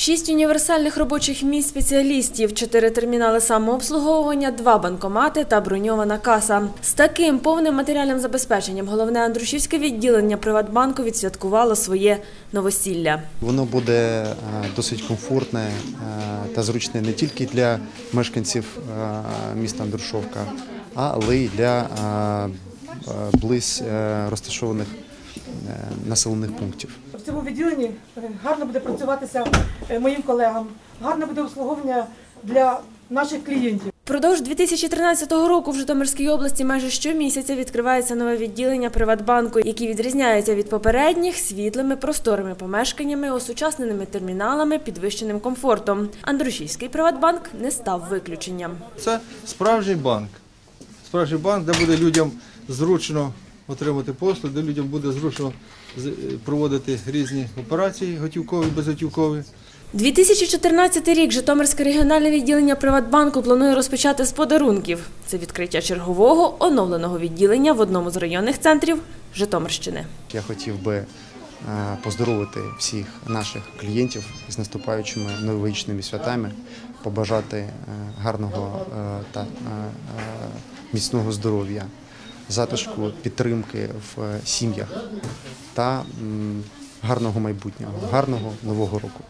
Шість універсальних робочих місць спеціалістів, чотири термінали самообслуговування, два банкомати та броньована каса. З таким повним матеріальним забезпеченням головне Андрушівське відділення Приватбанку відсвяткувало своє новосілля. Воно буде е, досить комфортне е, та зручне не тільки для мешканців е, міста Андрушовка, але й для близь розташованих населених пунктів. В цьому відділенні е, гарно буде працюватися е, моїм колегам, гарне буде обслуговування для наших клієнтів. Впродовж 2013 року в Житомирській області майже щомісяця відкривається нове відділення Приватбанку, які відрізняються від попередніх світлими просторими помешканнями, осучасненими терміналами, підвищеним комфортом. Андрушівський Приватбанк не став виключенням. Це справжній банк. Справжній банк, де буде людям зручно отримати послуги, де людям буде зручно е, проводити різні операції, готівкові, безготівкові. 2014 рік Житомирське регіональне відділення Приватбанку планує розпочати з подарунків. Це відкриття чергового оновленого відділення в одному з районних центрів Житомирщини. Я хотів би е, поздоровити всіх наших клієнтів з наступаючими новорічними святами, побажати е, гарного та міцного здоров'я, затишку, підтримки в сім'ях та гарного майбутнього, гарного нового року.